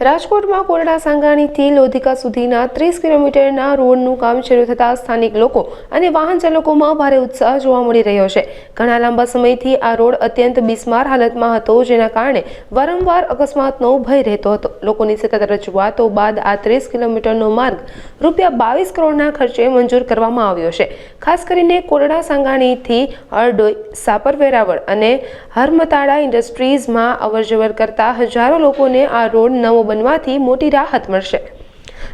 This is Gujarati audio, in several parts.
રાજકોટમાં કોરડા સાંગાણીથી લોધિકા સુધીના ત્રીસ કિલોમીટરના રોડનું કામ શરૂ થતાં સ્થાનિક લોકો અને વાહન ચાલકોમાં ભારે ઉત્સાહ જોવા મળી રહ્યો છે. ઘણા લાંબા સમયથી આ રોડ અત્યંત બિસ્માર હાલતમાં હતો, જેના કારણે વારંવાર અકસ્માતનો ભય રહેતો હતો. લોકોની સતત રજૂઆતો બાદ આ ત્રીસ કિલોમીટરનો માર્ગ રૂપિયા બાવીસ કરોડના ખર્ચે મંજૂર કરવામાં આવ્યો છે. ખાસ કરીને કોરડા સાંગાણીથી અરડોઈ સાપર વેરાવળ અને હરમતાળા ઇન્ડસ્ટ્રીઝમાં અવરજવર કરતા હજારો લોકોને આ રોડ નવો બનવાથી મોટી રાહત મળશે.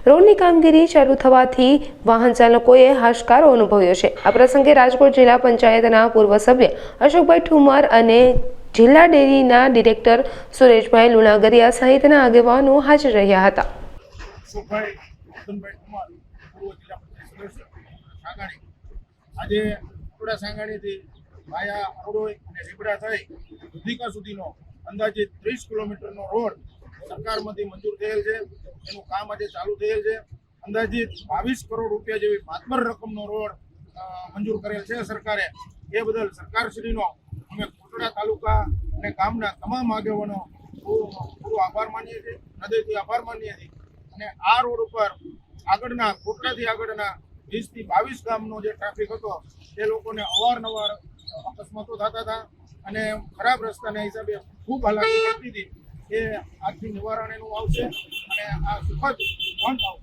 રોડની કામગીરી ચાલુ થવાથી વાહન ચાલકોએ હાશકારો અનુભવ્યો છે. આ પ્રસંગે રાજકોટ જિલ્લા પંચાયતના પૂર્વ સભ્ય અશોકભાઈ ઠુમર અને જિલ્લા ડેરીના ડિરેક્ટર સુરેશભાઈ લુણાગરિયા સહિતના આગેવાનો હાજર રહ્યા હતા. આજે થોડા સાંગાણીથી વાયા અરોડોઈ અને રીબડા થઈ દુધિકા સુધીનો અંદાજે ત્રીસ કિલોમીટરનો રોડ સરકારમાંથી મંજૂર થયેલ છે. એનું કામ આજે ચાલુ થયેલ છે. અંદાજિત બાવીસ કરોડ રૂપિયા જેવી માતબર રકમનો રોડ મંજૂર કરેલ છે સરકારે. એ બદલ સરકારશ્રીનો અમે કોટડા તાલુકા અને ગામના તમામ આગેવાનો પૂરો આભાર માનીએ છીએ. હૃદયથી આભાર માનીએ છીએ. અને આ રોડ ઉપર આગળના કોટડાથી આગળના વીસથી બાવીસ ગામનો જે ટ્રાફિક હતો તે લોકોને અવારનવાર અકસ્માતો થતા હતા. અને ખરાબ રસ્તાના હિસાબે ખૂબ હાલાકી પડતી હતી. એ આજથી નિવારણ એનું આવશે અને આ સુખદ બંધ આવશે